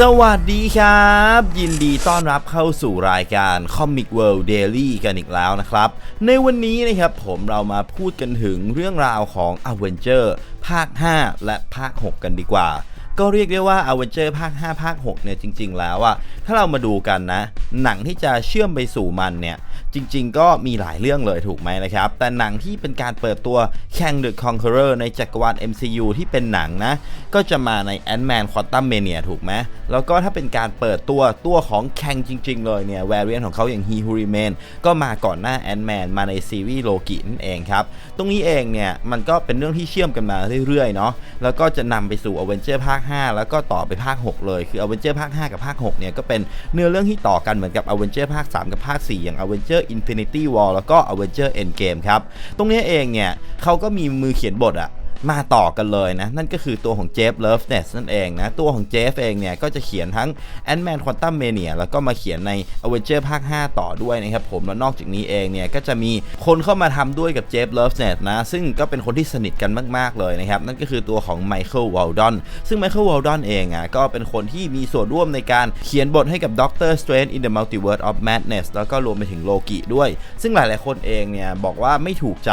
สวัสดีครับ ยินดีต้อนรับเข้าสู่รายการ Comic World Daily กันอีกแล้วนะครับ ในวันนี้นะครับผมเรามาพูดกันถึงเรื่องราวของ Avenger ภาค 5 และภาค 6 กันดีกว่า ก็เรียกได้ว่า Avenger ภาค 5 ภาค 6 เนี่ยจริง ๆ แล้วอะถ้าเรามาดูกันนะ หนังที่จะเชื่อมไปสู่มันเนี่ย จริง ๆ ก็มีหลายเรื่องเลยถูกไหมนะครับ แต่หนังที่เป็นการเปิดตัว Kang the Conqueror ในจักรวาล MCU ที่เป็นหนังนะ ก็จะมาใน Ant-Man Quantum Mania ถูกไหมแล้วก็ถ้าเป็นการเปิดตัวตัวของ Kang จริง ๆ เลยเนี่ย variant ของเขาอย่าง He Who Remain ก็มาก่อนหน้า Ant-Man มาในซีรีส์โลกินั่นเองครับตรงนี้เองเนี่ยมันก็เป็นเรื่องที่เชื่อมกันมาเรื่อยๆเนาะแล้วก็จะนำไปสู่ Avenger ภาค5 แล้วก็ต่อไปภาค 6 เลย คือ Avenger ภาค 5 กับภาค 6 เนี่ย ก็เป็นเนื้อเรื่องที่ต่อกันเหมือนกับ Avenger ภาค 3 กับภาค 4 อย่าง Avenger Infinity War แล้วก็ Avenger Endgame ครับ ตรงนี้เองเนี่ยเขาก็มีมือเขียนบทอะ มาต่อกันเลยนะ นั่นก็คือตัวของเจฟเลิฟเนสนั่นเองนะ ตัวของเจฟเองเนี่ยก็จะเขียนทั้ง Ant-Man Quantum Mania แล้วก็มาเขียนใน Avenger ภาค 5 ต่อด้วยนะครับผม แล้วนอกจากนี้เองเนี่ย ก็จะมีคนเข้ามาทำด้วยกับเจฟเลิฟเนสนะ ซึ่งก็เป็นคนที่สนิทกันมาก ๆ เลยนะครับ นั่นก็คือตัวของไมเคิลวอลดอนซึ่งไมเคิลวอลดอนเองอะก็เป็นคนที่มีส่วนร่วมในการเขียนบทให้กับ Doctor Strange in the Multiverse of Madness แล้วก็รวมไปถึงโลกิด้วย ซึ่งหลาย ๆ คนเองเนี่ยบอกว่าไม่ถูกใจ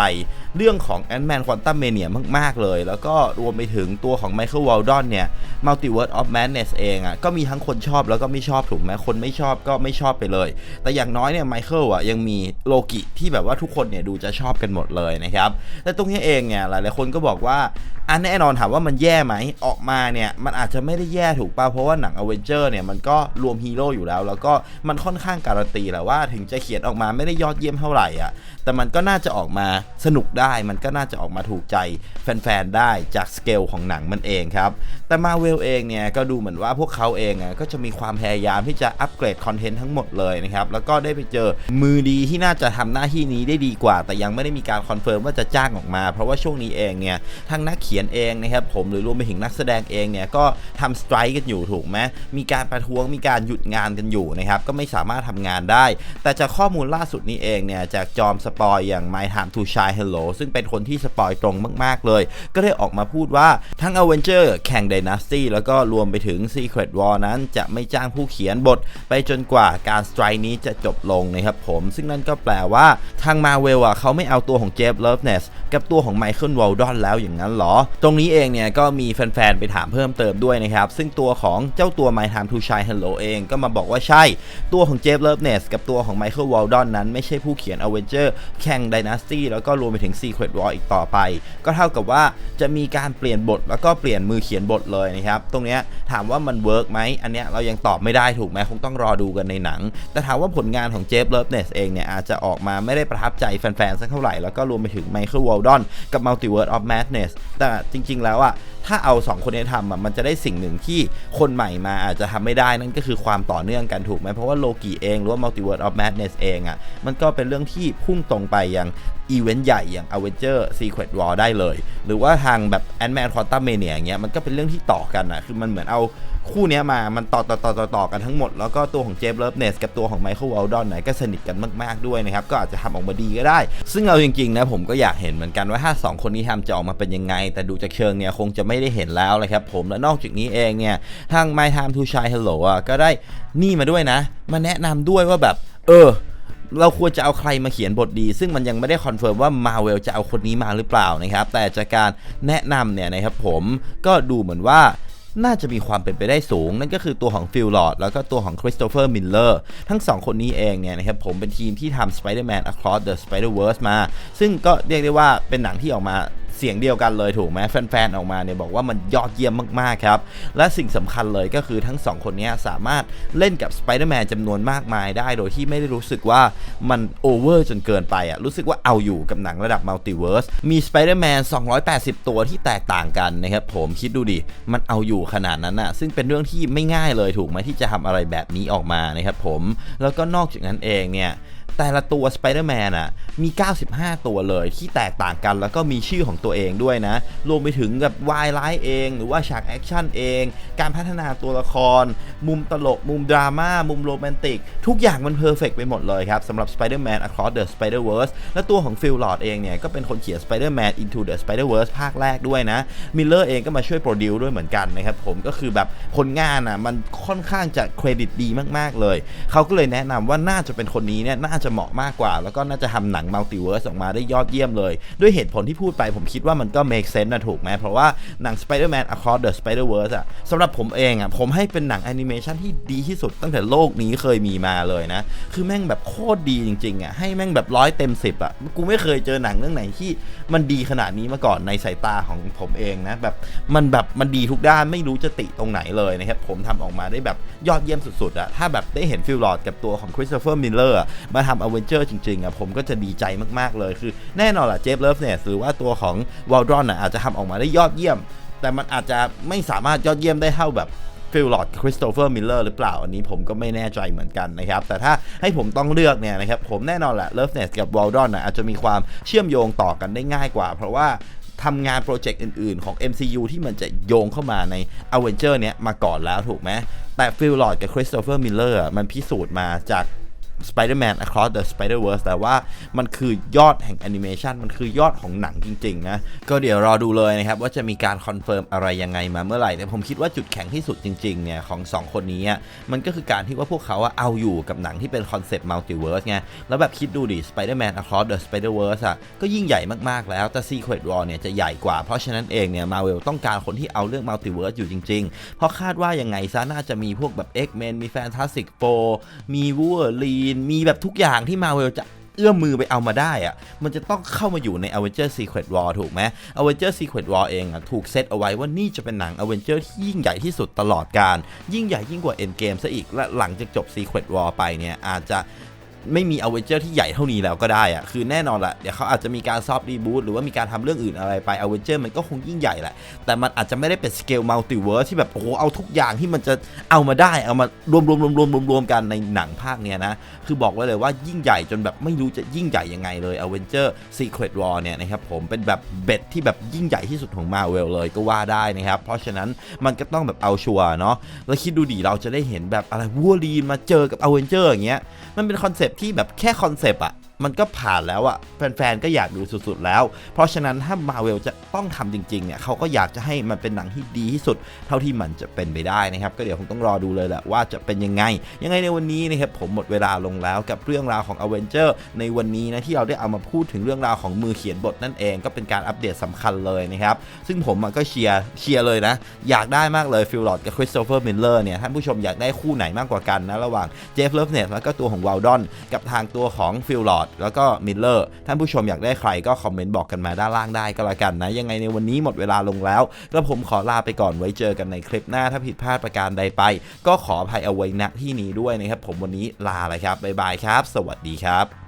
เรื่องของ Ant-Man Quantum Mania มาก ๆเลย แล้วก็รวมไปถึงตัวของ Michael Waldron เนี่ย Multiverse of Madness เองอะก็มีทั้งคนชอบแล้วก็ไม่ชอบถูกไหมคนไม่ชอบก็ไม่ชอบไปเลย แต่อย่างน้อยเนี่ยไมเคิลอะยังมีโลกิที่แบบว่าทุกคนเนี่ยดูจะชอบกันหมดเลยนะครับแต่ตรงนี้เองเนี่ยหลายๆคนก็บอกว่าอันแน่นอนถามว่ามันแย่ไหมออกมาเนี่ยมันอาจจะไม่ได้แย่ถูกป่ะเพราะว่าหนังอเวนเจอร์เนี่ยมันก็รวมฮีโร่อยู่แล้ว แล้วก็มันค่อนข้างการันตีแหละว่าถึงจะเขียนออกมาไม่ได้ยอดเยี่ยมเท่าไหร่อะแต่มันก็น่าจะออกมาสนุกได้มันก็น่าจะออกมาถูกใจแฟนๆได้จากสเกลของหนังมันเองครับ แต่มาเวลเองเนี่ยก็ดูเหมือนว่าพวกเขาเองก็จะมีความพยายามที่จะอัปเกรดคอนเทนต์ทั้งหมดเลยนะครับ แล้วก็ได้ไปเจอมือดีที่น่าจะทำหน้าที่นี้ได้ดีกว่า แต่ยังไม่ได้มีการคอนเฟิร์มว่าจะจ้างออกมา เพราะว่าช่วงนี้เองเนี่ยทางนักเขียนเองนะครับผมหรือรวมไปถึงนักแสดงเองเนี่ยก็ทำสไตร์กันอยู่ถูกไหมมีการประท้วงมีการหยุดงานกันอยู่นะครับก็ไม่สามารถทำงานได้ แต่จากข้อมูลล่าสุดนี้เองเนี่ยจากจอมสปอยอย่าง My Time to Shine Hello ซึ่งเป็นคนที่สปอยตรงมาก ๆ เลยก็ได้ออกมาพูดว่าทั้ง Avenger แข่ง Dynasty แล้วก็รวมไปถึง Secret War นั้นจะไม่จ้างผู้เขียนบท ไปจนกว่าการสไตร์นี้จะจบลงนะครับผม ซึ่งนั่นก็แปลว่าทาง Marvel อะเขาไม่เอาตัวของเจฟเลิฟเนสกับตัวของไมเคิลวอลดอนแล้วอย่างนั้นเหรอ ตรงนี้เองเนี่ยก็มีแฟนๆ ไปถามเพิ่มเติมด้วยนะครับ ซึ่งตัวของเจ้าตัว My Time to Shine Hello เองก็มาบอกว่าใช่ ตัวของเจฟเลิฟเนสกับตัวของไมเคิลวอลดอนนั้นไม่ใช่ผู้เขียน Avenger แข่ง Dynasty แล้วก็รวมไปถึง Secret War อีกต่อไป ก็เท่ากับว่าจะมีการเปลี่ยนบทแล้วก็เปลี่ยนมือเขียนบทเลยนะครับตรงนี้ถามว่ามันเวิร์กไหมอันเนี้ยเรายังตอบไม่ได้ถูกไหมคงต้องรอดูกันในหนัง แต่ถามว่าผลงานของเจฟเลิฟเนสเองเนี่ยอาจจะออกมาไม่ได้ประทับใจแฟนๆสักเท่าไหร่แล้วก็รวมไปถึงไมเคิลวอลดอนกับมัลติเวิร์ดออฟแมดเนสแต่จริง ๆ แล้วอะถ้าเอา 2 คนนี้ทำอะมันจะได้สิ่งหนึ่งที่คนใหม่มาอาจจะทำไม่ได้นั่นก็คือความต่อเนื่องกันถูกไหมเพราะว่าโลกีเอง หรือว่า Multiverse of Madness เองอะมันก็เป็นเรื่องที่พุ่งตรงไปยังอีเวนต์ใหญ่อย่าง Avenger Secret War ได้เลย หรือว่าทางแบบ Ant-Man Quantum Mania อย่างเงี้ยมันก็เป็นเรื่องที่ต่อกันอะคือมันเหมือนเอาคู่นี้มา มันต่อต่อต่อต่อต่อกันทั้งหมด แล้วก็ตัวของเจฟเลิฟเนสกับตัวของไมเคิลวอลดอนไหนก็สนิทกันมาก ๆ ด้วยนะครับ ก็อาจจะทำออกมาดีก็ได้ ซึ่งเอาจริง ๆ นะผมก็อยากเห็นเหมือนกันว่าถ้า2คนนี้ทำจะออกมาเป็นยังไง แต่ดูจากเชิงเนี่ยคงจะไม่ได้เห็นแล้วเลยครับผม และนอกจากนี้เองเนี่ย ทาง My Time to Shine Hello อะก็ได้นี่มาด้วยนะ มาแนะนำด้วยว่าแบบ เออเราควรจะเอาใครมาเขียนบทดี ซึ่งมันยังไม่ได้คอนเฟิร์มว่ามาเวลจะเอาคนนี้มาหรือเปล่านะครับ แต่จากการแนะนำเนี่ยนะครับผมก็ดูเหมือนว่า น่าจะมีความเป็นไปได้สูง นั่นก็คือตัวของฟิลลอร์ดแล้วก็ตัวของคริสโตเฟอร์มิลเลอร์ทั้ง 2 คนนี้เองเนี่ยนะครับผมเป็นทีมที่ทำ Spider-Man Across the Spider-Verse มา ซึ่งก็เรียกได้ว่าเป็นหนังที่ออกมา เสียงเดียวกันเลยถูกไหมแฟนๆออกมาเนี่ยบอกว่ามันยอดเยี่ยมมากๆครับ และสิ่งสำคัญเลยก็คือทั้ง 2 คนนี้สามารถเล่นกับสไปเดอร์แมนจำนวนมากมายได้ โดยที่ไม่ได้รู้สึกว่ามันโอเวอร์จนเกินไปอะรู้สึกว่าเอาอยู่กับหนังระดับมัลติเวิร์สมีสไปเดอร์แมน280 ตัวที่แตกต่างกันนะครับผมคิดดูดิ มันเอาอยู่ขนาดนั้นอะซึ่งเป็นเรื่องที่ไม่ง่ายเลยถูกไหมที่จะทำอะไรแบบนี้ออกมานะครับผมแล้วก็นอกจากนั้นเองเนี่ยแต่ละตัว Spider-Man อะมี 95 ตัวเลยที่แตกต่างกัน แล้วก็มีชื่อของตัวัวเองด้วยนะ รวมไปถึงกับวายไลท์เอง หรือว่าฉากแอคชั่นเอง การพัฒนาตัวละคร มุมตลก มุมดราม่า มุมโรแมนติก ทุกอย่างมันเพอร์เฟกไปหมดเลยครับสำหรับ Spider-Man Across the Spider-Verse และตัวของ Phil Lord เองเนี่ย ก็เป็นคนเขียน Spider-Man Into the Spider-Verse ภาคแรกด้วยนะมิลเลอร์เองก็มาช่วยโปรดิวด้วยเหมือนกันนะครับผมก็คือแบบผลงานอะมันค่อนข้างจะเครดิตดีมากๆเลย เขาก็เลยแนะนำว่าน่าจะเป็นคนนี้เนี่ยน่าจะเหมาะมากกว่า แล้วก็น่าจะทำหนังมัลติเวิร์สออกมาได้ยอดเยี่ยมเลย ด้วยเหตุผลที่พูดไปผมคิดว่ามันก็ make sense นะถูกไหมเพราะว่าหนัง Spider-Man Across the Spider-Verse อะสำหรับผมเองอะผมให้เป็นหนังแอนิเมชันที่ดีที่สุดตั้งแต่โลกนี้เคยมีมาเลยนะ คือแม่งแบบโคตรดีจริงๆอะให้แม่งแบบร้อยเต็มสิบอะกูไม่เคยเจอหนังเรื่องไหนที่มันดีขนาดนี้มาก่อนในสายตาของผมเองนะแบบมันแบบมันดีทุกด้านไม่รู้จะติตรงไหนเลยนะครับผมทำออกมาได้แบบยอดเยี่ยมสุดๆอะถ้าแบบได้เห็นฟิลลอร์ดกับตัวของคริสโตเฟอร์มิลเลอร์มาทำอเวนเจอร์จริงๆอะผมก็จะดีใจมากๆเลยคือแน่นอนแหละเจฟเลิฟเนี่ยหรือว่าตัวของวอลดรอนอาจจะทำออกมาได้ยอดเยี่ยมแต่มันอาจจะไม่สามารถยอดเยี่ยมได้เท่าแบบ ฟิลลอร์ดคริสโตเฟอร์มิลเลอร์หรือเปล่า อันนี้ผมก็ไม่แน่ใจเหมือนกันนะครับ แต่ถ้าให้ผมต้องเลือกเนี่ยนะครับผมแน่นอนแหละเลิฟเนสกับวอลดอนอาจจะมีความเชื่อมโยงต่อกันได้ง่ายกว่า เพราะว่าทำงานโปรเจกต์อื่นๆ ของ MCU ที่มันจะโยงเข้ามาใน a v e n g e r เนี้ยมาก่อนแล้วถูกไหมแต่ฟิลลอร์ดกับคริสโตเฟอร์มิลเลอร์มันพิสูจน์มาจาก Spider-Man Across the Spider-Verse แต่ว่ามันคือยอดแห่งแอนิเมชันมันคือยอดของหนังจริงๆนะก็เดี๋ยวรอดูเลยนะครับ ว่าจะมีการคอนเฟิร์มอะไรยังไงมาเมื่อไหร่ แต่ผมคิดว่าจุดแข็งที่สุดจริงๆเนี่ยของ 2 คนนี้มันก็คือการที่ว่าพวกเขาเอาอยู่กับหนังที่เป็นคอนเซปต์มัลติเวิร์สไงแล้วแบบคิดดูดิ Spider-Man Across the Spider-Verse อะก็ยิ่งใหญ่มากๆแล้วแต่ Secret War เนี่ยจะใหญ่กว่าเพราะฉะนั้นเองเนี่ย Marvel ต้องการคนที่เอาเรื่องมัลติเวิร์สอยู่จริงๆ เพราะคาดว่ายังไงซะน่าจะมีพวกแบบ X-Men มี Fantastic Four มีวูเ r อรีนมีแบบทุกอย่างที่มาเวลจะเอื้อมมือไปเอามาได้อะมันจะต้องเข้ามาอยู่ใน Avenger Secret War ถูกไหม Avenger Secret War เองอะถูกเซตเอาไว้ว่านี่จะเป็นหนัง Avenger ที่ยิ่งใหญ่ที่สุดตลอดการ ยิ่งใหญ่ยิ่งกว่า Endgame ซะอีก และหลังจากจบ Secret War ไปเนี่ยอาจจะ ไม่มี a v e n g e r ที่ใหญ่เท่านี้แล้วก็ได้อะคือแน่นอนแหละเดี๋ยวเขาอาจจะมีการซอฟต์รีบูตหรือว่ามีการทำเรื่องอื่นอะไรไป a v e n g e r มันก็คงยิ่งใหญ่แหละ แต่มันอาจจะไม่ได้เป็นสเกลมัลติเวิร์สที่แบบโอ้โหเอาทุกอย่างที่มันจะเอามาได้เอามารวมรวมรวมรวมรวมรวมกันในหนังภาคเนี้ยนะ คือบอกไว้เลยว่ายิ่งใหญ่จนแบบไม่รู้จะยิ่งใหญ่ยังไงเลย a v e n g e r Secret War เนี่ยนะครับผมเป็นแบบเบ็ดที่แบบยิ่งใหญ่ที่สุดของ Marvel เลยก็ว่าได้นะครับเพราะฉะนั้นมันก็ต้องแบบเอาชัวร์เนาะแล้วคิดดูดิเราจะได้เห็นแบบอะไรวัวลีนมาเจอกับ a v e n g e r อย่างเงี้ยมันเป็นคอนเซปต์ที่แบบแค่คอนเซปต์อะ มันก็ผ่านแล้วอะแฟนๆ ก็อยากดูสุดๆแล้ว เพราะฉะนั้นถ้ามาเวลจะต้องทำจริงๆ เนี่ยเขาก็อยากจะให้มันเป็นหนังที่ดีที่สุด เท่าที่มันจะเป็นไปได้นะครับ ก็เดี๋ยวคงต้องรอดูเลยแหละว่าจะเป็นยังไง ยังไงในวันนี้นะครับผมหมดเวลาลงแล้วกับเรื่องราวของ a v e n g e r ในวันนี้นะที่เราได้เอามาพูดถึงเรื่องราวของมือเขียนบทนั่นเองก็เป็นการอัปเดตสำคัญเลยนะครับ ซึ่งผมก็เชียร์เชียร์เลยนะ อยากได้มากเลยฟิลลอดกับคริสโตเฟอร์มิลเลอร์เนี่ยท่านผู้ชมอยากได้คู่ไหนมากกว่ากันนะระหว่างเจฟเลฟเนสแล้วก็ตัวของว a ลดอนกับทางตัวของฟิลลอดแล้วก็มิลเลอร์ท่านผู้ชมอยากได้ใครก็คอมเมนต์บอกกันมาด้านล่างได้ก็แล้วกันนะ ยังไงในวันนี้หมดเวลาลงแล้วแล้วผมขอลาไปก่อนไว้เจอกันในคลิปหน้าถ้าผิดพลาดประการใดไป ก็ขออภัยเอาไว้ณที่นี้ด้วยนะครับผมวันนี้ลาเลยครับบ๊ายบายครับ สวัสดีครับ